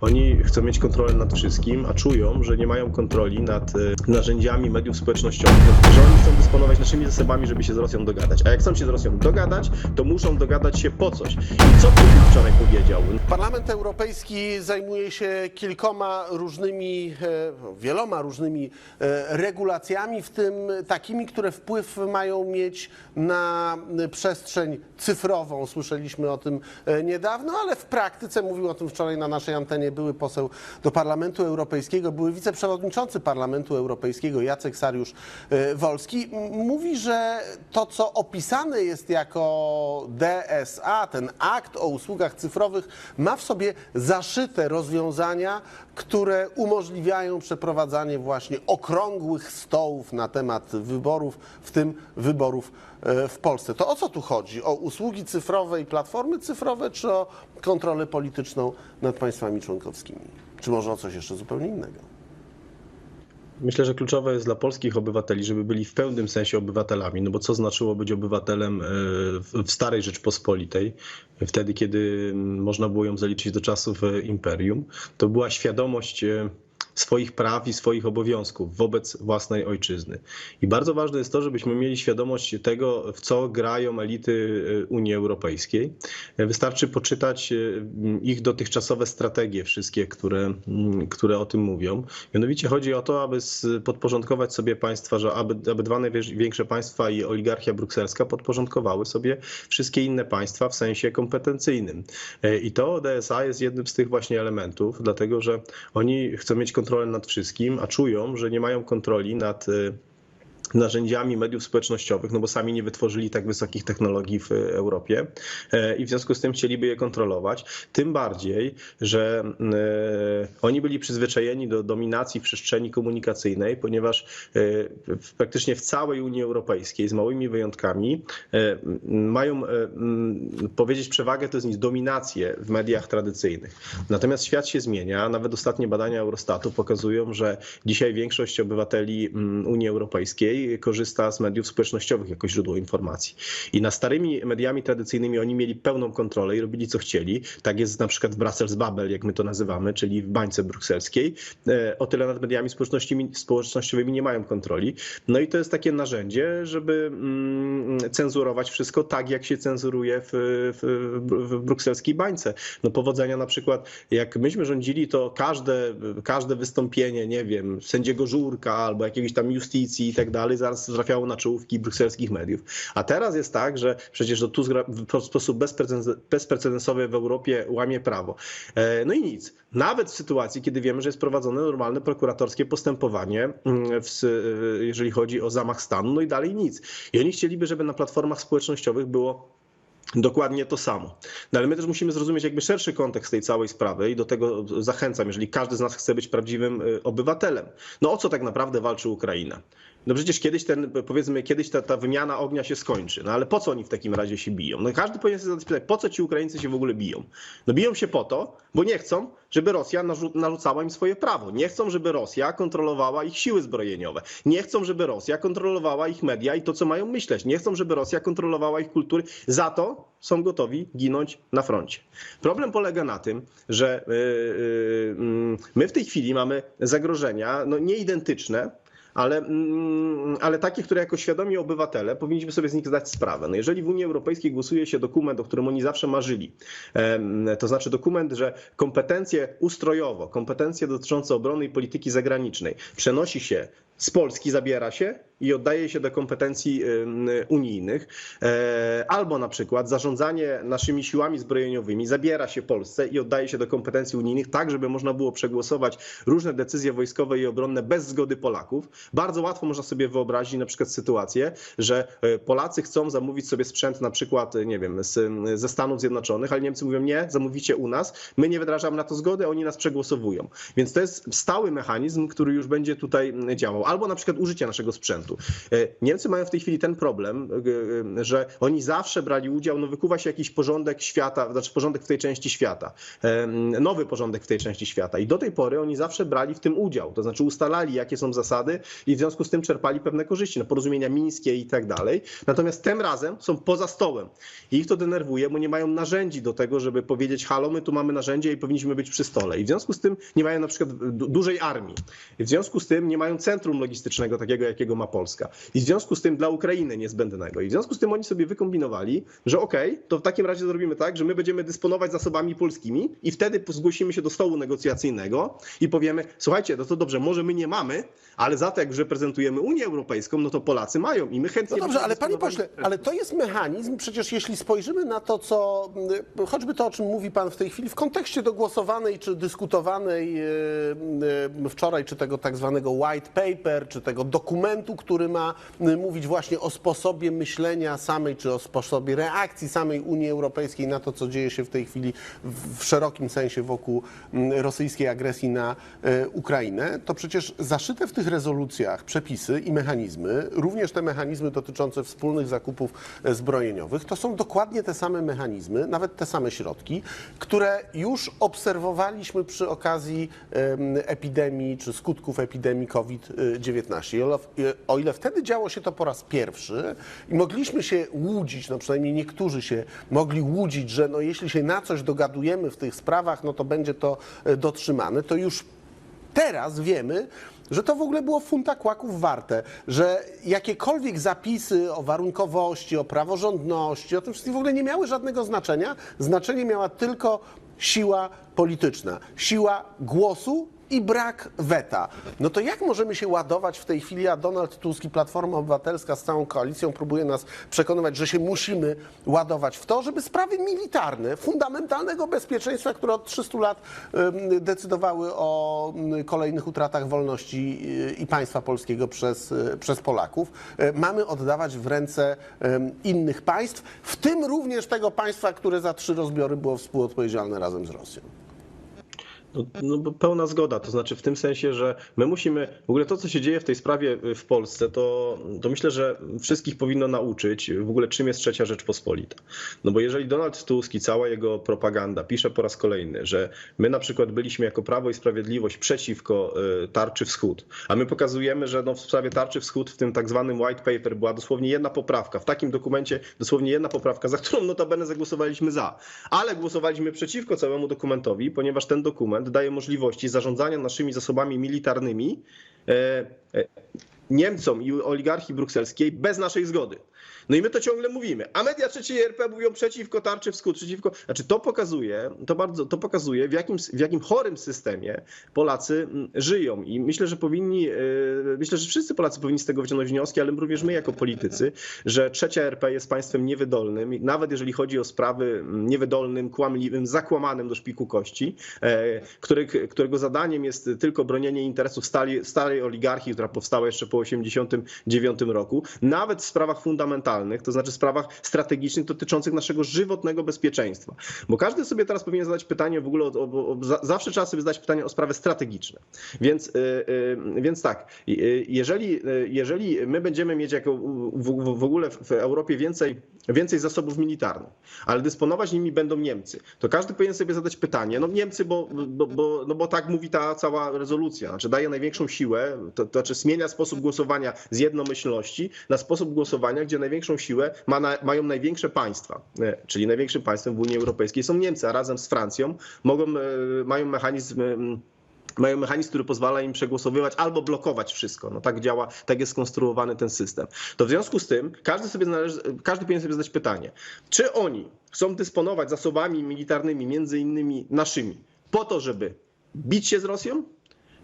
oni chcą mieć kontrolę nad wszystkim, a czują, że nie mają kontroli nad e, narzędziami mediów społecznościowych, że oni chcą dysponować naszymi zasobami, żeby się z Rosją dogadać. A jak chcą się z Rosją dogadać, to muszą dogadać się po coś. I co Putin wczoraj powiedział? Parlament Europejski zajmuje się kilkoma różnymi, e, wieloma różnymi e, regulacjami, w tym takimi, które wpływ mają mieć na przestrzeń cyfrową. Słyszeliśmy o tym niedawno, ale w praktyce mówił o tym wczoraj na naszej antenie były poseł do Parlamentu Europejskiego, były wiceprzewodniczący Parlamentu Europejskiego Jacek Sariusz-Wolski. M- Mówi, że to, co opisane jest jako DSA, ten akt o usługach cyfrowych, ma w sobie zaszyte rozwiązania, które umożliwiają przeprowadzanie właśnie okrągłych stołów na temat wyborów, w tym wyborów e, w Polsce. To o co tu chodzi? O usługi cyfrowe i platformy cyfrowe, czy o kontrolę polityczną nad państwami członkowskimi? Czy może o coś jeszcze zupełnie innego? Myślę, że kluczowe jest dla polskich obywateli, żeby byli w pełnym sensie obywatelami, no bo co znaczyło być obywatelem e, w starej Rzeczpospolitej, wtedy kiedy można było ją zaliczyć do czasów e, imperium, to była świadomość e, swoich praw i swoich obowiązków wobec własnej ojczyzny. I bardzo ważne jest to, żebyśmy mieli świadomość tego, w co grają elity e, Unii Europejskiej. E, Wystarczy poczytać e, ich dotychczasowe strategie, wszystkie, które, które o tym mówią. Mianowicie chodzi o to, aby podporządkować sobie państwa, że aby, aby dwa największe państwa i oligarchia brukselska podporządkowały sobie wszystkie inne państwa w sensie kompetencyjnym. I to DSA jest jednym z tych właśnie elementów, dlatego że oni chcą mieć kontrolę nad wszystkim, a czują, że nie mają kontroli nad e, narzędziami mediów społecznościowych, no bo sami nie wytworzyli tak wysokich technologii w Europie e, i w związku z tym chcieliby je kontrolować. Tym bardziej, że e, oni byli przyzwyczajeni do dominacji w przestrzeni komunikacyjnej, ponieważ e, praktycznie w całej Unii Europejskiej, z małymi wyjątkami, e, mają e, powiedzieć przewagę, to jest dominację w mediach tradycyjnych. Natomiast świat się zmienia, nawet ostatnie badania Eurostatu pokazują, że dzisiaj większość obywateli Unii Europejskiej korzysta z mediów społecznościowych jako źródło informacji. I nad starymi mediami tradycyjnymi oni mieli pełną kontrolę i robili co chcieli. Tak jest na przykład w Brussels Babel, jak my to nazywamy, czyli w bańce brukselskiej. E, O tyle nad mediami społecznościowymi, społecznościowymi nie mają kontroli. No i to jest takie narzędzie, żeby mm, cenzurować wszystko tak, jak się cenzuruje w, w, w brukselskiej bańce. No powodzenia na przykład, jak myśmy rządzili, to każde, każde wystąpienie, nie wiem, sędziego Żurka albo jakiegoś tam justicji i tak dalej, zaraz trafiało na czołówki brukselskich mediów. A teraz jest tak, że przecież to gra- w sposób bezprecedens- bezprecedensowy w Europie łamie prawo. E, No i nic. Nawet w sytuacji, kiedy wiemy, że jest prowadzone normalne prokuratorskie postępowanie, mm, e, jeżeli chodzi o zamach stanu, no i dalej nic. I oni chcieliby, żeby na platformach społecznościowych było Dokładnie to samo. No ale my też musimy zrozumieć jakby szerszy kontekst tej całej sprawy i do tego zachęcam, jeżeli każdy z nas chce być prawdziwym y, obywatelem. No o co tak naprawdę walczy Ukraina? No przecież kiedyś ten, powiedzmy, kiedyś ta, ta wymiana ognia się skończy. No ale po co oni w takim razie się biją? No każdy powinien sobie zadać pytanie, po co ci Ukraińcy się w ogóle biją? No biją się po to, bo nie chcą, żeby Rosja narzu- narzucała im swoje prawo. Nie chcą, żeby Rosja kontrolowała ich siły zbrojeniowe. Nie chcą, żeby Rosja kontrolowała ich media i to, co mają myśleć. Nie chcą, żeby Rosja kontrolowała ich kultury. Za to są gotowi ginąć na froncie. Problem polega na tym, że yy, yy, mm, my w tej chwili mamy zagrożenia no, nieidentyczne, ale, mm, ale takie, które jako świadomi obywatele powinniśmy sobie z nich zdać sprawę. No jeżeli w Unii Europejskiej głosuje się dokument, o którym oni zawsze marzyli, to znaczy dokument, że kompetencje ustrojowo, kompetencje dotyczące obrony i polityki zagranicznej przenosi się z Polski, zabiera się i oddaje się do kompetencji unijnych, e, albo na przykład zarządzanie naszymi siłami zbrojeniowymi zabiera się Polsce i oddaje się do kompetencji unijnych, tak żeby można było przegłosować różne decyzje wojskowe i obronne bez zgody Polaków. Bardzo łatwo można sobie wyobrazić na przykład sytuację, że e, Polacy chcą zamówić sobie sprzęt na przykład, nie wiem, z, ze Stanów Zjednoczonych, ale Niemcy mówią nie, zamówicie u nas, my nie wyrażamy na to zgody, oni nas przegłosowują. Więc to jest stały mechanizm, który już będzie tutaj działał. albo na przykład użycia naszego sprzętu. E, Niemcy mają w tej chwili ten problem, e, e, że oni zawsze brali udział, no wykuwa się jakiś porządek świata, znaczy porządek w tej części świata, e, nowy porządek w tej części świata i do tej pory oni zawsze brali w tym udział, to znaczy ustalali jakie są zasady i w związku z tym czerpali pewne korzyści, no porozumienia mińskie i tak dalej. Natomiast tym razem są poza stołem i ich to denerwuje, bo nie mają narzędzi do tego, żeby powiedzieć halo, my tu mamy narzędzie i powinniśmy być przy stole. I w związku z tym nie mają na przykład du- dużej armii. I w związku z tym nie mają centrum logistycznego takiego, jakiego ma Polska. I w związku z tym dla Ukrainy niezbędnego. I w związku z tym oni sobie wykombinowali, że okej, to w takim razie zrobimy tak, że my będziemy dysponować zasobami polskimi i wtedy zgłosimy się do stołu negocjacyjnego i powiemy, słuchajcie, no to dobrze, może my nie mamy, ale za to jak już reprezentujemy Unię Europejską, no to Polacy mają i my chętnie... No dobrze, ale panie pośle, ale to jest mechanizm, przecież jeśli spojrzymy na to, co, y, choćby to, o czym mówi pan w tej chwili, w kontekście do głosowanej czy dyskutowanej y, y, wczoraj, czy tego tak zwanego white paper, czy tego dokumentu, który ma y, mówić właśnie o sposobie myślenia samej, czy o sposobie reakcji samej Unii Europejskiej na to, co dzieje się w tej chwili w, szerokim sensie wokół mm, rosyjskiej agresji na y, Ukrainę, to przecież zaszyte w tych rezolucjach przepisy i mechanizmy, również te mechanizmy dotyczące wspólnych zakupów zbrojeniowych, to są dokładnie te same mechanizmy, nawet te same środki, które już obserwowaliśmy przy okazji em, epidemii czy skutków epidemii COVID-19. I o ile- O ile wtedy działo się to po raz pierwszy i mogliśmy się łudzić, no przynajmniej niektórzy się mogli łudzić, że no jeśli się na coś dogadujemy w tych sprawach, no to będzie to e, dotrzymane, to już Teraz wiemy, że to w ogóle było funta kłaków warte, że jakiekolwiek zapisy o warunkowości, o praworządności, o tym wszystkim w ogóle nie miały żadnego znaczenia. Znaczenie miała tylko siła polityczna, siła głosu i brak weta. No to jak możemy się ładować w tej chwili, a Donald Tusk i Platforma Obywatelska z całą koalicją próbuje nas przekonywać, że się musimy ładować w to, żeby sprawy militarne, fundamentalnego bezpieczeństwa, które od 300 lat decydowały o kolejnych utratach wolności y, i państwa polskiego przez, y, przez Polaków, e, mamy oddawać w ręce innych państw, w tym również tego państwa, które za trzy rozbiory było współodpowiedzialne razem z Rosją. No, no pełna zgoda, to znaczy w tym sensie, że my musimy, w ogóle to, co się dzieje w tej sprawie w Polsce, to, to myślę, że wszystkich powinno nauczyć w ogóle, czym jest trzecia Rzeczpospolita. No bo jeżeli Donald Tusk i cała jego propaganda pisze po raz kolejny, że my na przykład byliśmy jako Prawo i Sprawiedliwość przeciwko y, Tarczy Wschód, a my pokazujemy, że no w sprawie Tarczy Wschód w tym tak zwanym white paper była dosłownie jedna poprawka, w takim dokumencie dosłownie jedna poprawka, za którą notabene zagłosowaliśmy za, ale głosowaliśmy przeciwko całemu dokumentowi, ponieważ ten dokument daje możliwości zarządzania naszymi zasobami militarnymi e, e, Niemcom i oligarchii brukselskiej bez naszej zgody. No i my to ciągle mówimy. A media trzeciej RP mówią przeciwko tarczy wschód, przeciwko. Znaczy to pokazuje, to bardzo to pokazuje, w jakim, w jakim chorym systemie Polacy mm, żyją. I myślę, że powinni, e, myślę, że wszyscy Polacy powinni z tego wyciągnąć wnioski, ale również my jako politycy, że trzecia RP jest państwem niewydolnym, nawet jeżeli chodzi o sprawy mm, niewydolnym, kłamliwym, zakłamanym do szpiku kości, e, których, którego zadaniem jest tylko bronienie interesów stali, starej oligarchii, która powstała jeszcze po 1989 roku, nawet w sprawach fundamentalnych, to znaczy sprawach strategicznych dotyczących naszego żywotnego bezpieczeństwa. Bo każdy sobie teraz powinien zadać pytanie w ogóle, o, o, o, za- zawsze trzeba sobie zadać pytanie o sprawy strategiczne. Więc, y, y, więc tak, y, jeżeli, jeżeli my będziemy mieć jako w, w, w ogóle w Europie więcej, więcej zasobów militarnych, ale dysponować nimi będą Niemcy, to każdy powinien sobie zadać pytanie, no Niemcy, bo, bo, bo, no bo tak mówi ta cała rezolucja, znaczy daje największą siłę, to, to znaczy zmienia sposób głosowania z jednomyślności na sposób głosowania, gdzie największą siłę ma na, mają największe państwa, e, czyli największym państwem w Unii Europejskiej są Niemcy, a razem z Francją mogą, e, mają mechanizm em, mają mechanizm, który pozwala im przegłosowywać albo blokować wszystko. No tak działa, tak jest skonstruowany ten system. To w związku z tym każdy sobie należy, każdy powinien sobie zadać pytanie, czy oni chcą dysponować zasobami militarnymi, między innymi naszymi, po to, żeby bić się z Rosją,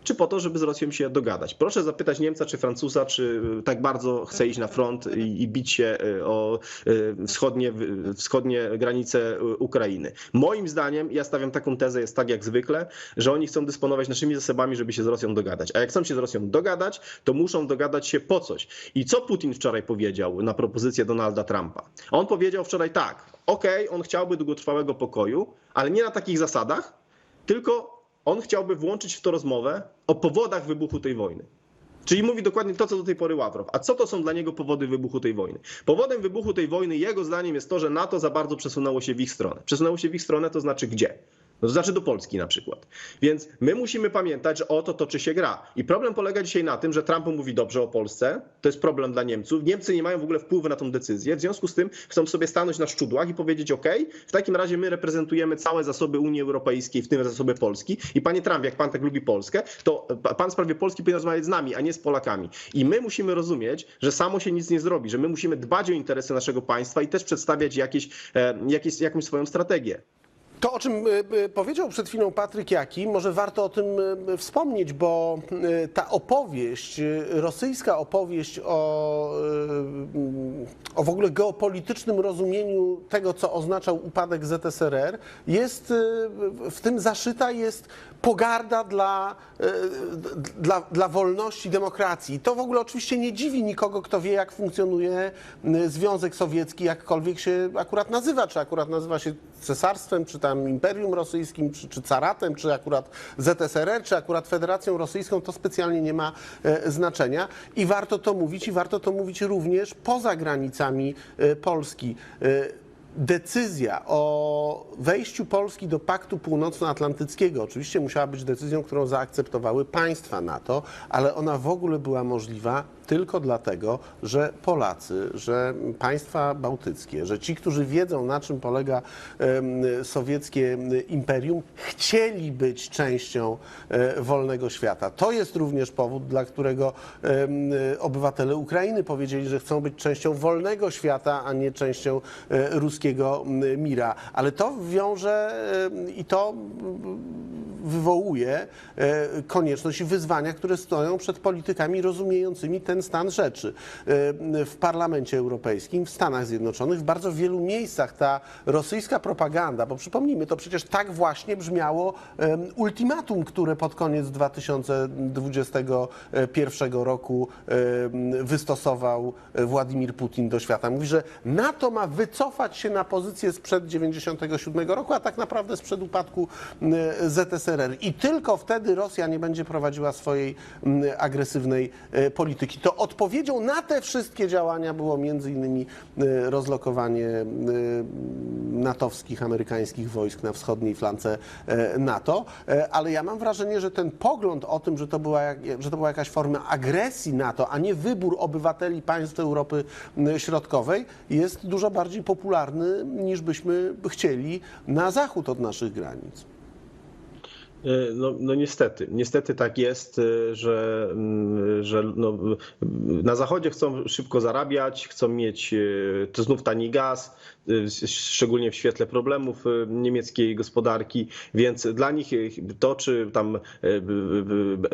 czy po to, żeby z Rosją się dogadać. Proszę zapytać Niemca czy Francuza, czy tak bardzo chce iść na front i, i bić się y, o y, wschodnie, y, wschodnie granice y, Ukrainy. Moim zdaniem, ja stawiam taką tezę, jest tak jak zwykle, że oni chcą dysponować naszymi zasobami, żeby się z Rosją dogadać. A jak chcą się z Rosją dogadać, to muszą dogadać się po coś. I co Putin wczoraj powiedział na propozycję Donalda Trumpa? On powiedział wczoraj tak, okej, on chciałby długotrwałego pokoju, ale nie na takich zasadach, tylko on chciałby włączyć w to rozmowę o powodach wybuchu tej wojny. Czyli mówi dokładnie to, co do tej pory Ławrow. A co to są dla niego powody wybuchu tej wojny? Powodem wybuchu tej wojny, jego zdaniem, jest to, że NATO za bardzo przesunęło się w ich stronę. Przesunęło się w ich stronę, to znaczy gdzie? No to znaczy do Polski na przykład. Więc my musimy pamiętać, że o to toczy się gra. I problem polega dzisiaj na tym, że Trump mówi dobrze o Polsce, to jest problem dla Niemców. Niemcy nie mają w ogóle wpływu na tą decyzję, w związku z tym chcą sobie stanąć na szczudłach i powiedzieć: OK, w takim razie my reprezentujemy całe zasoby Unii Europejskiej, w tym zasoby Polski. I panie Trump, jak pan tak lubi Polskę, to pan w sprawie Polski powinien rozmawiać z nami, a nie z Polakami. I my musimy rozumieć, że samo się nic nie zrobi, że my musimy dbać o interesy naszego państwa i też przedstawiać jakieś, e, jakieś, jakąś swoją strategię. To, o czym y, y, powiedział przed chwilą Patryk Jaki, może warto o tym y, wspomnieć, bo ta opowieść, rosyjska opowieść o, o w ogóle geopolitycznym rozumieniu tego, co oznaczał upadek ZSRR, jest w tym zaszyta jest pogarda dla, dla, dla wolności, demokracji. To w ogóle oczywiście nie dziwi nikogo, kto wie, jak funkcjonuje Związek Sowiecki, jakkolwiek się akurat nazywa, czy akurat nazywa się cesarstwem, czy tam Imperium Rosyjskim, czy, czy caratem, czy akurat ZSRR, czy akurat Federacją Rosyjską, to specjalnie nie ma e, znaczenia. I warto to mówić, i warto to mówić również poza granicami e, Polski. E, Decyzja o wejściu Polski do Paktu Północnoatlantyckiego oczywiście musiała być decyzją, którą zaakceptowały państwa NATO, ale ona w ogóle była możliwa tylko dlatego, że Polacy, że państwa bałtyckie, że ci, którzy wiedzą, na czym polega sowieckie imperium, chcieli być częścią e, wolnego świata. To jest również powód, dla którego obywatele Ukrainy powiedzieli, że chcą być częścią wolnego świata, a nie częścią e, ruskiego mira. Ale to wiąże i to wywołuje e, konieczność wyzwania, które stoją przed politykami rozumiejącymi ten stan rzeczy. E, W Parlamencie Europejskim, w Stanach Zjednoczonych, w bardzo wielu miejscach ta rosyjska propaganda, bo przypomnijmy, to przecież tak właśnie brzmiało ultimatum, które pod koniec 2021 roku wystosował Władimir Putin do świata. Mówi, że NATO ma wycofać się na pozycję sprzed 97 roku, a tak naprawdę sprzed upadku ZSRR. I tylko wtedy Rosja nie będzie prowadziła swojej agresywnej e, polityki. To odpowiedzią na te wszystkie działania było między innymi e, rozlokowanie e, natowskich, amerykańskich wojsk na wschodniej flance e, NATO, ale ja mam wrażenie, że ten pogląd o tym, że to była, że to była jakaś forma agresji NATO, a nie wybór obywateli państw Europy Środkowej, jest dużo bardziej popularny niż byśmy chcieli na zachód od naszych granic. E, No, no niestety, niestety tak jest, e, że, że no, na Zachodzie chcą szybko zarabiać, chcą mieć e, to znów tani gaz, szczególnie w świetle problemów e, niemieckiej gospodarki, więc dla nich e, to, czy tam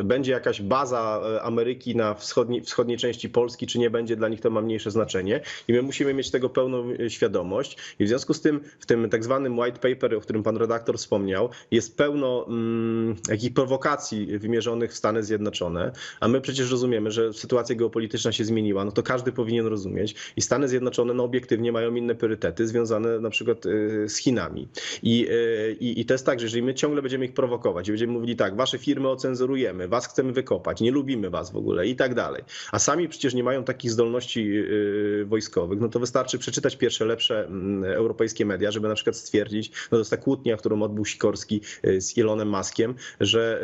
będzie jakaś baza Ameryki na wschodniej, części Polski, czy nie będzie, dla nich to ma mniejsze znaczenie. I my musimy mieć tego pełną świadomość. I w związku z tym w tym tak zwanym white paper, o którym pan redaktor wspomniał, jest pełno mm, jakichś prowokacji wymierzonych w Stany Zjednoczone, a my przecież rozumiemy, że sytuacja geopolityczna się zmieniła, no to każdy powinien rozumieć. I Stany Zjednoczone no obiektywnie mają inne priorytety związane na przykład y, z Chinami. I, y, i, I to jest tak, że jeżeli my ciągle będziemy ich prowokować i będziemy mówili tak, wasze firmy ocenzurujemy, was chcemy wykopać, nie lubimy was w ogóle i tak dalej, a sami przecież nie mają takich zdolności y, wojskowych, no to wystarczy przeczytać pierwsze lepsze mm, europejskie media, żeby na przykład stwierdzić, no to jest ta kłótnia, którą odbył Sikorski z Elonem Muskiem, że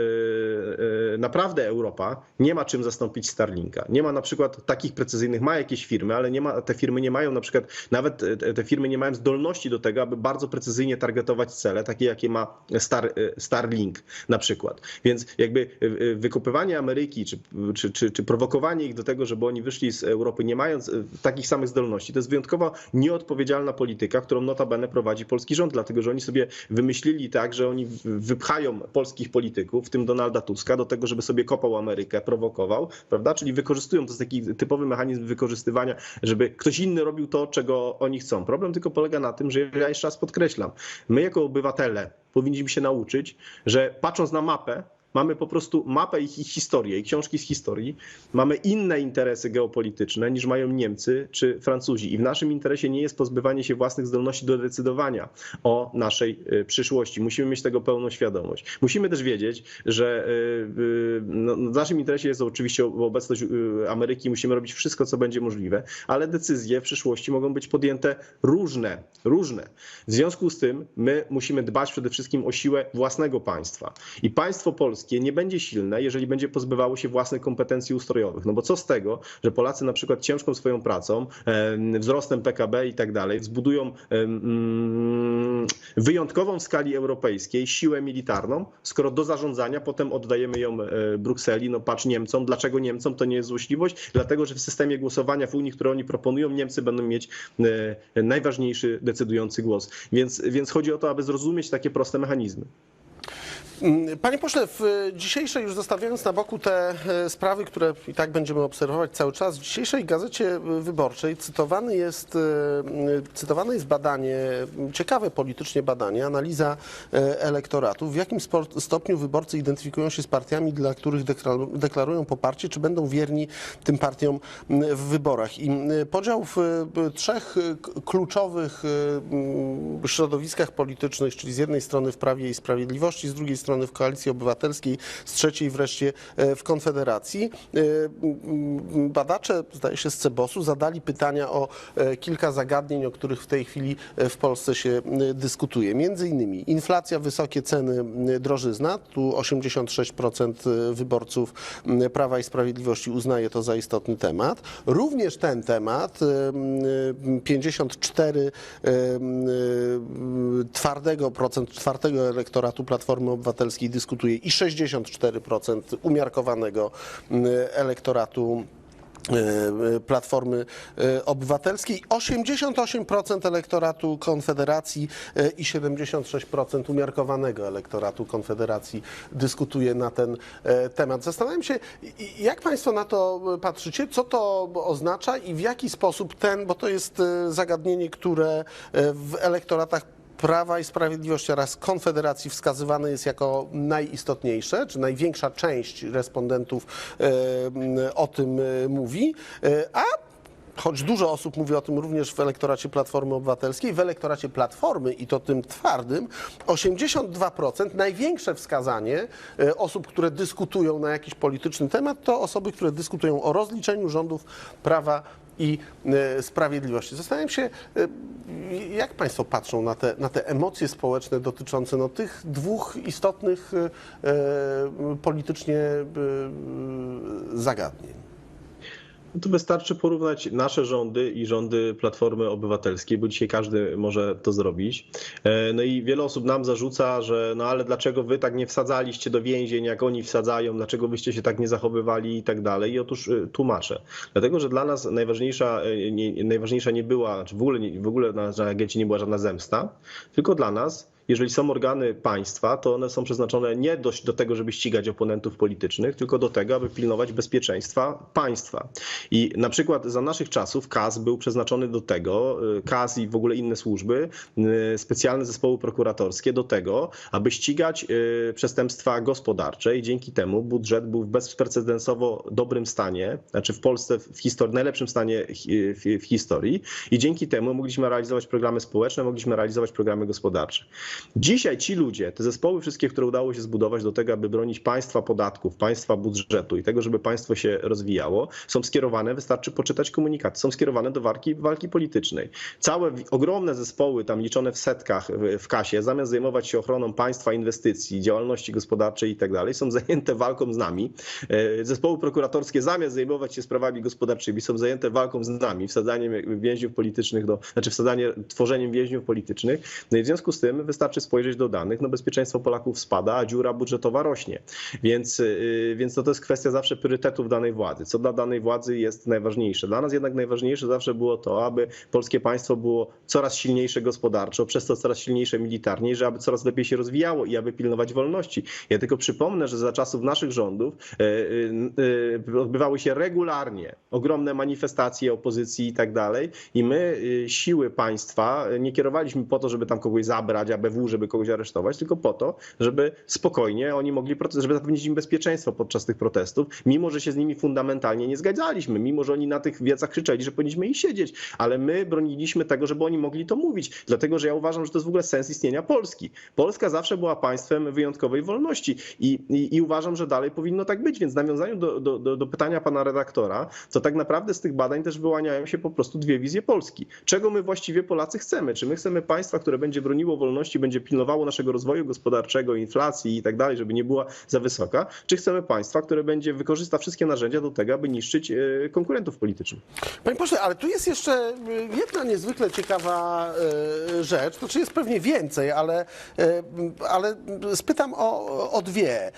naprawdę Europa nie ma czym zastąpić Starlinka. Nie ma na przykład takich precyzyjnych, ma jakieś firmy, ale nie ma, te firmy nie mają na przykład, nawet te firmy nie mają zdolności do tego, aby bardzo precyzyjnie targetować cele, takie jakie ma Star, y, Starlink na przykład. Więc jakby y, y, wykupywanie Ameryki, czy, czy, czy, czy prowokowanie ich do tego, żeby oni wyszli z Europy nie mając takich samych zdolności, to jest wyjątkowo nieodpowiedzialna polityka, którą notabene prowadzi polski rząd, dlatego że oni sobie wymyślili tak, że oni wypchają polskich polityków, w tym Donalda Tuska, do tego, żeby sobie kopał Amerykę, prowokował, prawda? Czyli wykorzystują, to jest taki typowy mechanizm wykorzystywania, żeby ktoś inny robił to, czego oni chcą. Problem tylko polega na tym, że ja jeszcze raz podkreślam, my jako obywatele powinniśmy się nauczyć, że patrząc na mapę, mamy po prostu mapę ich, historię i książki z historii. Mamy inne interesy geopolityczne niż mają Niemcy czy Francuzi. I w naszym interesie nie jest pozbywanie się własnych zdolności do decydowania o naszej y, przyszłości. Musimy mieć tego pełną świadomość. Musimy też wiedzieć, że y, y, no, w naszym interesie jest oczywiście obecność Ameryki. Musimy robić wszystko, co będzie możliwe, ale decyzje w przyszłości mogą być podjęte różne, różne. W związku z tym my musimy dbać przede wszystkim o siłę własnego państwa. I państwo polskie nie będzie silne, jeżeli będzie pozbywało się własnych kompetencji ustrojowych. No bo co z tego, że Polacy na przykład ciężką swoją pracą, em, wzrostem PKB i tak dalej, zbudują mm, wyjątkową w skali europejskiej siłę militarną, skoro do zarządzania potem oddajemy ją e, Brukseli, no patrz Niemcom. Dlaczego Niemcom to nie jest złośliwość? Dlatego, że w systemie głosowania w Unii, które oni proponują, Niemcy będą mieć e, najważniejszy, decydujący głos. Więc, więc chodzi o to, aby zrozumieć takie proste mechanizmy. Mm, Panie pośle, w dzisiejszej, już zostawiając na boku te e, sprawy, które i tak będziemy obserwować cały czas, w dzisiejszej gazecie wyborczej cytowany jest, e, cytowane jest badanie, ciekawe politycznie badanie, analiza e, elektoratu. W jakim stopniu wyborcy identyfikują się z partiami, dla których deklaru- deklarują poparcie, czy będą wierni tym partiom w wyborach. I podział w trzech kluczowych środowiskach politycznych, czyli z jednej strony w Prawie i Sprawiedliwości, z drugiej strony w Koalicji Obywatelskiej, z trzeciej wreszcie e, w Konfederacji. E, Badacze, zdaje się, z Cebosu zadali pytania o e, kilka zagadnień, o których w tej chwili w Polsce się dyskutuje. Między innymi inflacja, wysokie ceny, drożyzna. Tu 86% wyborców Prawa i Sprawiedliwości uznaje to za istotny temat. Również ten temat, e, m, 54 e, m, twardego procent, twardego elektoratu Platformy Obywatelskiej dyskutuje i 64% umiarkowanego m, elektoratu e, Platformy e, Obywatelskiej, 88% elektoratu Konfederacji e, i 76% umiarkowanego elektoratu Konfederacji dyskutuje na ten e, temat. Zastanawiam się, jak Państwo na to patrzycie, co to oznacza i w jaki sposób ten, bo to jest e, zagadnienie, które e, w elektoratach Prawa i Sprawiedliwości oraz Konfederacji wskazywane jest jako najistotniejsze, czy największa część respondentów e, o tym e, mówi, E, a choć dużo osób mówi o tym również w elektoracie Platformy Obywatelskiej, w elektoracie Platformy i to tym twardym, 82%, największe wskazanie osób, które dyskutują na jakiś polityczny temat, to osoby, które dyskutują o rozliczeniu rządów prawa i e, sprawiedliwości. Zastanawiam się, e, jak Państwo patrzą na te, na te emocje społeczne dotyczące no, tych dwóch istotnych e, politycznie zagadnień. No tu wystarczy porównać nasze rządy i rządy Platformy Obywatelskiej, bo dzisiaj każdy może to zrobić. E, No i wiele osób nam zarzuca, że no ale dlaczego wy tak nie wsadzaliście do więzień, jak oni wsadzają, dlaczego byście się tak nie zachowywali i tak dalej. I otóż e, tłumaczę. Dlatego, że dla nas najważniejsza e, nie, najważniejsza nie była, czy w ogóle, w ogóle na, na agencie nie była żadna zemsta, tylko dla nas jeżeli są organy państwa, to one są przeznaczone nie do, do tego, żeby ścigać oponentów politycznych, tylko do tego, aby pilnować bezpieczeństwa państwa. I na przykład za naszych czasów KAS był przeznaczony do tego, y, KAS i w ogóle inne służby, y, specjalne zespoły prokuratorskie do tego, aby ścigać y, przestępstwa gospodarcze i dzięki temu budżet był w bezprecedensowo dobrym stanie, znaczy w Polsce w historii, najlepszym stanie w historii i dzięki temu mogliśmy realizować programy społeczne, mogliśmy realizować programy gospodarcze. Dzisiaj ci ludzie, te zespoły wszystkie, które udało się zbudować do tego, aby bronić państwa podatków, państwa budżetu i tego, żeby państwo się rozwijało, są skierowane, wystarczy poczytać komunikat, są skierowane do walki, walki politycznej. Całe ogromne zespoły, tam liczone w setkach w, w kasie, zamiast zajmować się ochroną państwa, inwestycji, działalności gospodarczej i tak dalej, są zajęte walką z nami. E, Zespoły prokuratorskie zamiast zajmować się sprawami gospodarczymi, są zajęte walką z nami, wsadzaniem więźniów politycznych, do, znaczy wsadzanie, tworzeniem więźniów politycznych. No i w związku z tym wystarczy spojrzeć do danych, no bezpieczeństwo Polaków spada, a dziura budżetowa rośnie. Więc, yy, więc no to jest kwestia zawsze priorytetów danej władzy. Co dla danej władzy jest najważniejsze? Dla nas jednak najważniejsze zawsze było to, aby polskie państwo było coraz silniejsze gospodarczo, przez to coraz silniejsze militarnie, że aby coraz lepiej się rozwijało i aby pilnować wolności. Ja tylko przypomnę, że za czasów naszych rządów yy, yy, odbywały się regularnie ogromne manifestacje opozycji i tak dalej i my siły państwa nie kierowaliśmy po to, żeby tam kogoś zabrać, ABW Żeby kogoś aresztować, tylko po to, żeby spokojnie oni mogli, żeby zapewnić im bezpieczeństwo podczas tych protestów, mimo że się z nimi fundamentalnie nie zgadzaliśmy, mimo że oni na tych wiecach krzyczeli, że powinniśmy ich siedzieć, ale my broniliśmy tego, żeby oni mogli to mówić, dlatego że ja uważam, że to jest w ogóle sens istnienia Polski. Polska zawsze była państwem wyjątkowej wolności i, i, i uważam, że dalej powinno tak być, więc w nawiązaniu do, do, do, do pytania pana redaktora, to tak naprawdę z tych badań też wyłaniają się po prostu dwie wizje Polski. Czego my właściwie Polacy chcemy? Czy my chcemy państwa, które będzie broniło wolności, będzie pilnowało naszego rozwoju gospodarczego, inflacji i tak dalej, żeby nie była za wysoka? Czy chcemy państwa, które będzie wykorzysta wszystkie narzędzia do tego, aby niszczyć e, konkurentów politycznych? Panie pośle, ale tu jest jeszcze y, jedna niezwykle ciekawa y, rzecz, to czy jest pewnie więcej, ale, ale spytam o, o dwie.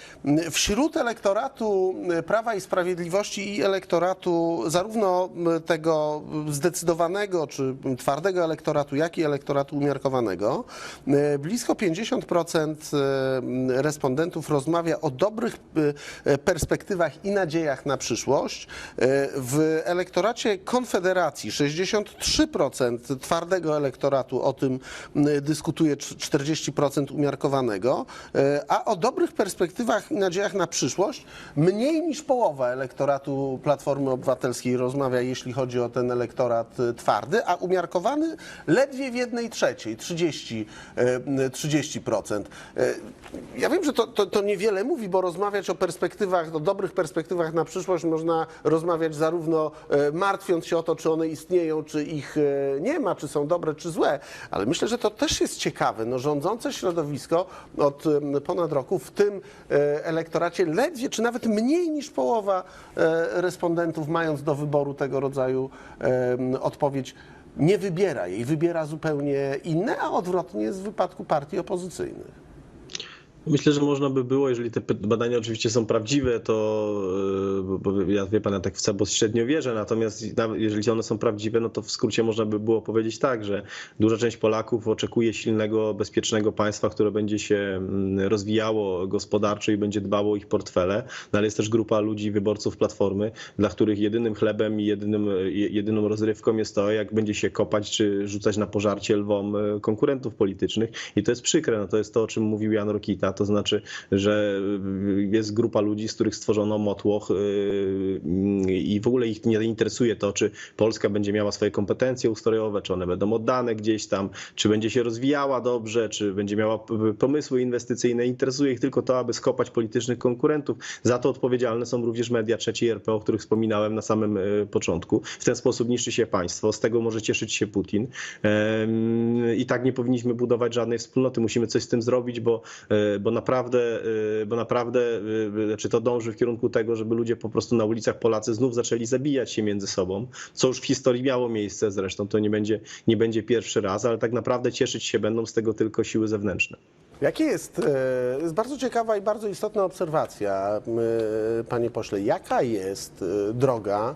Wśród elektoratu Prawa i Sprawiedliwości i elektoratu zarówno tego zdecydowanego czy twardego elektoratu, jak i elektoratu umiarkowanego, blisko 50% y, respondentów rozmawia o dobrych y, perspektywach i nadziejach na przyszłość. Y, W elektoracie Konfederacji 63% twardego elektoratu o tym dyskutuje, cz- 40% umiarkowanego, a o dobrych perspektywach i nadziejach na przyszłość mniej niż połowa elektoratu Platformy Obywatelskiej rozmawia, jeśli chodzi o ten elektorat twardy, a umiarkowany ledwie w jednej trzeciej, 30, y, 30%. Y, Ja wiem, że to, to, to niewiele mówi, bo rozmawiać o perspektywach, o dobrych perspektywach na przyszłość można rozmawiać zarówno e, martwiąc się o to, czy one istnieją, czy ich e, nie ma, czy są dobre, czy złe, ale myślę, że to też jest ciekawe. No, rządzące środowisko od ponad roku w tym e, elektoracie ledwie, czy nawet mniej niż połowa e, respondentów, mając do wyboru tego rodzaju odpowiedź, nie wybiera jej, wybiera zupełnie inne, a odwrotnie jest w wypadku partii opozycyjnych. Myślę, że można by było, jeżeli te badania oczywiście są prawdziwe, to yy, bo- ja wie pan, ja tak w CEBOS średnio wierzę, natomiast jeżeli one są prawdziwe, no to w skrócie można by było powiedzieć tak, że duża część Polaków oczekuje silnego, bezpiecznego państwa, które będzie się mm, rozwijało gospodarczo i będzie dbało o ich portfele, no ale jest też grupa ludzi, wyborców Platformy, dla których jedynym chlebem i jedynym, je- jedyną rozrywką jest to, jak będzie się kopać czy rzucać na pożarcie lwom e, konkurentów politycznych. I to jest przykre, no to jest to, o czym mówił Jan Rokita, to znaczy, że jest grupa ludzi, z których stworzono motłoch yy, i w ogóle ich nie interesuje to, czy Polska będzie miała swoje kompetencje ustrojowe, czy one będą oddane gdzieś tam, czy będzie się rozwijała dobrze, czy będzie miała pomysły inwestycyjne. Interesuje ich tylko to, aby skopać politycznych konkurentów. Za to odpowiedzialne są również media trzeciej RP, o których wspominałem na samym yy, początku. W ten sposób niszczy się państwo, z tego może cieszyć się Putin. I tak nie powinniśmy budować żadnej wspólnoty. Musimy coś z tym zrobić, bo, e, bo naprawdę, e, bo naprawdę e, znaczy to dąży w kierunku tego, żeby ludzie po prostu na ulicach Polacy znów zaczęli zabijać się między sobą, co już w historii miało miejsce zresztą. To nie będzie, nie będzie pierwszy raz, ale tak naprawdę cieszyć się będą z tego tylko siły zewnętrzne. Jakie jest, e, jest bardzo ciekawa i bardzo istotna obserwacja, e, panie pośle, jaka jest e, droga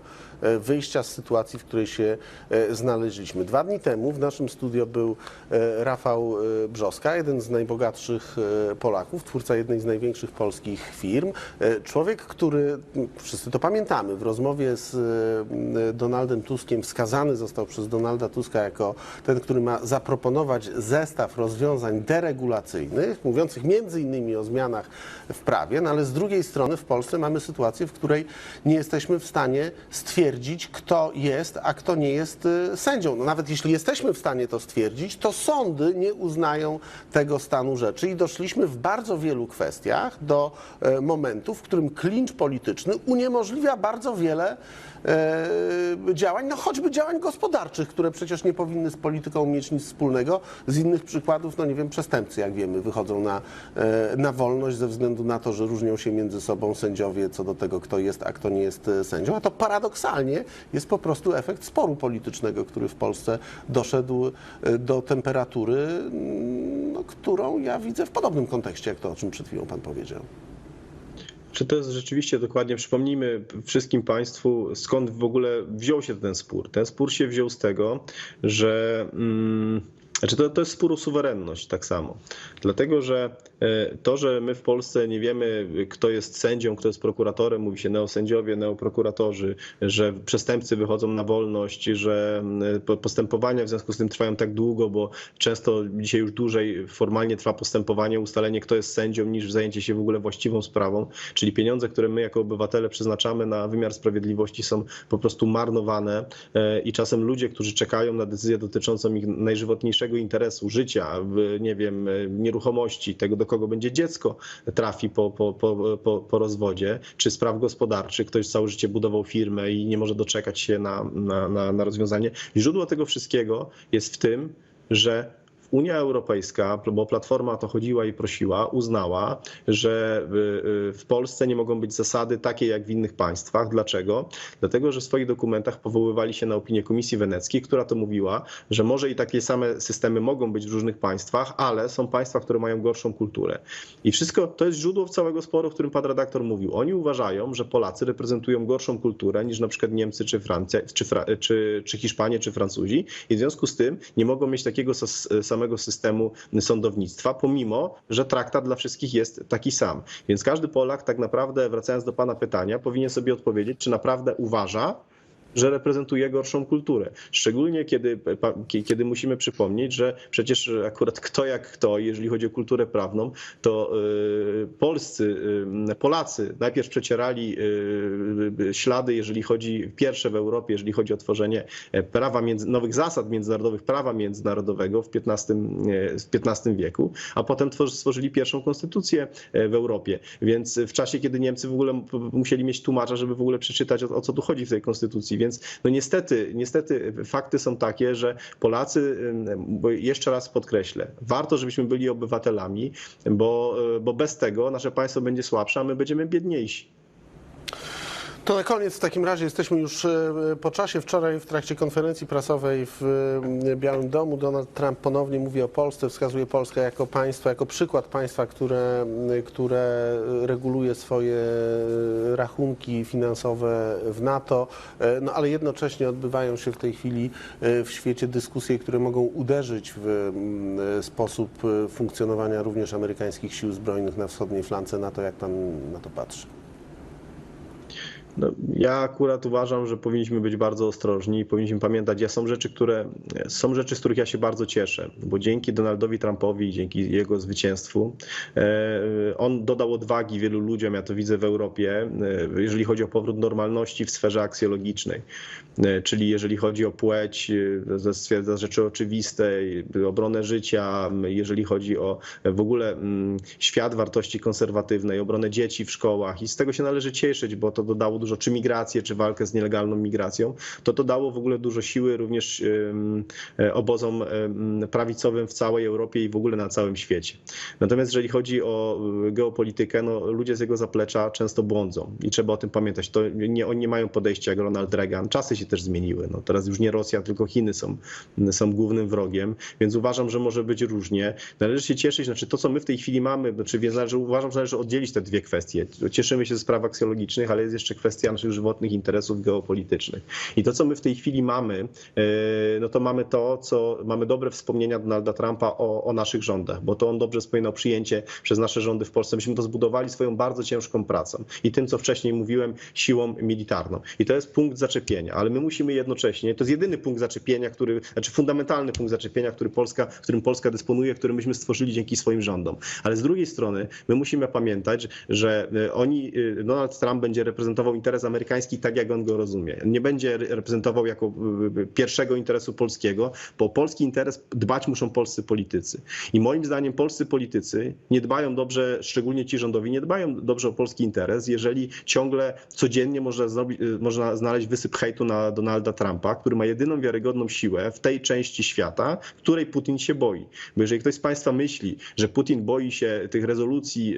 wyjścia z sytuacji, w której się e, znaleźliśmy. Dwa dni temu w naszym studio był e, Rafał e, Brzoska, jeden z najbogatszych e, Polaków, twórca jednej z największych polskich firm. E, Człowiek, który, wszyscy to pamiętamy, w rozmowie z e, Donaldem Tuskiem wskazany został przez Donalda Tuska jako ten, który ma zaproponować zestaw rozwiązań deregulacyjnych, mówiących między innymi o zmianach w prawie, no ale z drugiej strony w Polsce mamy sytuację, w której nie jesteśmy w stanie stwierdzić, kto jest, a kto nie jest y, sędzią. No nawet jeśli jesteśmy w stanie to stwierdzić, to sądy nie uznają tego stanu rzeczy i doszliśmy w bardzo wielu kwestiach do e, momentu, w którym klincz polityczny uniemożliwia bardzo wiele e, działań, no choćby działań gospodarczych, które przecież nie powinny z polityką mieć nic wspólnego. Z innych przykładów, no nie wiem, przestępcy, jak wiemy, wychodzą na, e, na wolność ze względu na to, że różnią się między sobą sędziowie co do tego, kto jest, a kto nie jest sędzią. A to paradoksalnie jest po prostu efekt sporu politycznego, który w Polsce doszedł e, do temperatury, mm, no, którą ja widzę w podobnym kontekście, jak to, o czym przed chwilą pan powiedział. Czy to jest rzeczywiście dokładnie, przypomnijmy wszystkim Państwu, skąd w ogóle wziął się ten spór. Ten spór się wziął z tego, że mm, Znaczy to, to jest spór o suwerenność tak samo. Dlatego, że e, to, że my w Polsce nie wiemy, kto jest sędzią, kto jest prokuratorem, mówi się neosędziowie, neoprokuratorzy, że przestępcy wychodzą na wolność, że e, postępowania w związku z tym trwają tak długo, bo często dzisiaj już dłużej formalnie trwa postępowanie, ustalenie, kto jest sędzią, niż zajęcie się w ogóle właściwą sprawą. Czyli pieniądze, które my jako obywatele przeznaczamy na wymiar sprawiedliwości są po prostu marnowane e, i czasem ludzie, którzy czekają na decyzję dotyczącą ich najżywotniejszego interesu, życia, nie wiem, nieruchomości, tego do kogo będzie dziecko trafi po, po, po, po, po rozwodzie, czy spraw gospodarczych, ktoś całe życie budował firmę i nie może doczekać się na, na, na, na rozwiązanie. Źródło tego wszystkiego jest w tym, że Unia Europejska, bo Platforma o to chodziła i prosiła, uznała, że w Polsce nie mogą być zasady takie jak w innych państwach. Dlaczego? Dlatego, że w swoich dokumentach powoływali się na opinię Komisji Weneckiej, która to mówiła, że może i takie same systemy mogą być w różnych państwach, ale są państwa, które mają gorszą kulturę. I wszystko to jest źródło całego sporu, o którym pan redaktor mówił. Oni uważają, że Polacy reprezentują gorszą kulturę niż na przykład Niemcy, czy Francja, czy, czy, czy Hiszpanie, czy Francuzi i w związku z tym nie mogą mieć takiego samego samego systemu sądownictwa, pomimo, że traktat dla wszystkich jest taki sam. Więc każdy Polak tak naprawdę, wracając do Pana pytania, powinien sobie odpowiedzieć, czy naprawdę uważa, że reprezentuje gorszą kulturę. Szczególnie kiedy, kiedy musimy przypomnieć, że przecież akurat kto jak kto, jeżeli chodzi o kulturę prawną, to y, polscy, y, Polacy najpierw przecierali y, ślady, jeżeli chodzi, pierwsze w Europie, jeżeli chodzi o tworzenie e, prawa, nowych zasad międzynarodowych, prawa międzynarodowego w XV, w XV wieku, a potem stworzyli pierwszą konstytucję e, w Europie. Więc w czasie, kiedy Niemcy w ogóle musieli mieć tłumacza, żeby w ogóle przeczytać, o, o co tu chodzi w tej konstytucji, więc no niestety, niestety fakty są takie, że Polacy, bo jeszcze raz podkreślę, warto, żebyśmy byli obywatelami, bo, bo bez tego nasze państwo będzie słabsze, a my będziemy biedniejsi. To na koniec w takim razie jesteśmy już e, po czasie. Wczoraj w trakcie konferencji prasowej w e, Białym Domu Donald Trump ponownie mówi o Polsce, wskazuje Polskę jako państwo, jako przykład państwa, które, które reguluje swoje rachunki finansowe w NATO, e, no ale jednocześnie odbywają się w tej chwili w świecie dyskusje, które mogą uderzyć w sposób funkcjonowania również amerykańskich sił zbrojnych na wschodniej flance NATO. Jak pan na to patrzy? No, ja akurat uważam, że powinniśmy być bardzo ostrożni i powinniśmy pamiętać, ja są rzeczy, które są rzeczy, z których ja się bardzo cieszę, bo dzięki Donaldowi Trumpowi, dzięki jego zwycięstwu, e, on dodał odwagi wielu ludziom, ja to widzę w Europie, e, jeżeli chodzi o powrót normalności w sferze aksjologicznej, e, czyli jeżeli chodzi o płeć, stwierdza rzeczy oczywiste, obronę życia, jeżeli chodzi o w ogóle świat wartości konserwatywnej, obronę dzieci w szkołach. I z tego się należy cieszyć, bo to dodało dużo, czy migrację, czy walkę z nielegalną migracją, to to dało w ogóle dużo siły również e, obozom prawicowym w całej Europie i w ogóle na całym świecie. Natomiast jeżeli chodzi o e, geopolitykę, no, ludzie z jego zaplecza często błądzą i trzeba o tym pamiętać. To nie, oni nie mają podejścia jak Ronald Reagan. Czasy się też zmieniły. No, teraz już nie Rosja, tylko Chiny są, są głównym wrogiem, więc uważam, że może być różnie. Należy się cieszyć, znaczy to, co my w tej chwili mamy, znaczy, należy, uważam, że należy oddzielić te dwie kwestie. Cieszymy się ze spraw aksjologicznych, ale jest jeszcze kwestia kwestia naszych żywotnych interesów geopolitycznych. I to, co my w tej chwili mamy, e, no to mamy to, co mamy dobre wspomnienia Donalda Trumpa o, o naszych rządach, bo to on dobrze wspominał przyjęcie przez nasze rządy w Polsce. Myśmy to zbudowali swoją bardzo ciężką pracą i tym, co wcześniej mówiłem, siłą militarną. I to jest punkt zaczepienia, ale my musimy jednocześnie, to jest jedyny punkt zaczepienia, który, znaczy fundamentalny punkt zaczepienia, który Polska, którym Polska dysponuje, który myśmy stworzyli dzięki swoim rządom. Ale z drugiej strony my musimy pamiętać, że e, oni, e, Donald Trump będzie reprezentował interes amerykański tak, jak on go rozumie. Nie będzie reprezentował jako y, y, pierwszego interesu polskiego, bo polski interes dbać muszą polscy politycy. I moim zdaniem polscy politycy nie dbają dobrze, szczególnie ci rządowi, nie dbają dobrze o polski interes, jeżeli ciągle codziennie można, zrobić, y, można znaleźć wysyp hejtu na Donalda Trumpa, który ma jedyną wiarygodną siłę w tej części świata, której Putin się boi. Bo jeżeli ktoś z Państwa myśli, że Putin boi się tych rezolucji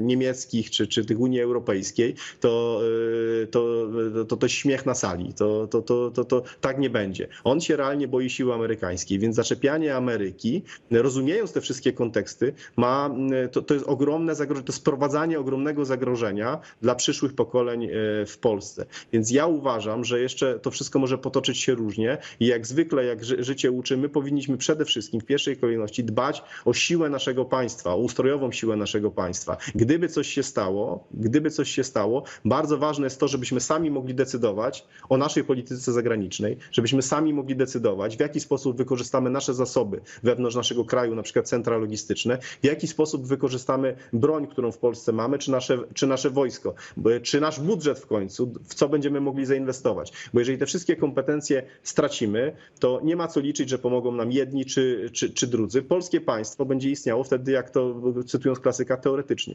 niemieckich czy, czy tych Unii Europejskiej, to y, to, to, to śmiech na sali. To, to, to, to, to tak nie będzie. On się realnie boi siły amerykańskiej, więc zaczepianie Ameryki, rozumiejąc te wszystkie konteksty, ma, to, to jest ogromne zagrożenie, to sprowadzanie ogromnego zagrożenia dla przyszłych pokoleń y, w Polsce. Więc ja uważam, że jeszcze to wszystko może potoczyć się różnie i jak zwykle, jak ży- życie uczy, my powinniśmy przede wszystkim w pierwszej kolejności dbać o siłę naszego państwa, o ustrojową siłę naszego państwa. Gdyby coś się stało, gdyby coś się stało, bardzo ważne jest to, żebyśmy sami mogli decydować o naszej polityce zagranicznej, żebyśmy sami mogli decydować, w jaki sposób wykorzystamy nasze zasoby wewnątrz naszego kraju, na przykład centra logistyczne, w jaki sposób wykorzystamy broń, którą w Polsce mamy, czy nasze, czy nasze wojsko, czy nasz budżet w końcu, w co będziemy mogli zainwestować. Bo jeżeli te wszystkie kompetencje stracimy, to nie ma co liczyć, że pomogą nam jedni czy, czy, czy drudzy. Polskie państwo będzie istniało wtedy, jak to cytując klasyka, teoretycznie.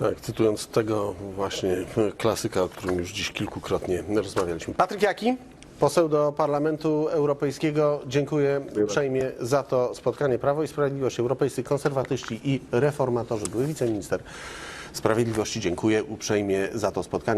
Tak, cytując tego właśnie klasyka, o którym już dziś kilkukrotnie rozmawialiśmy. Patryk Jaki, poseł do Parlamentu Europejskiego. Dziękuję uprzejmie za to spotkanie. Prawo i Sprawiedliwość, Europejscy Konserwatyści i Reformatorzy. Były wiceminister Sprawiedliwości. Dziękuję uprzejmie za to spotkanie.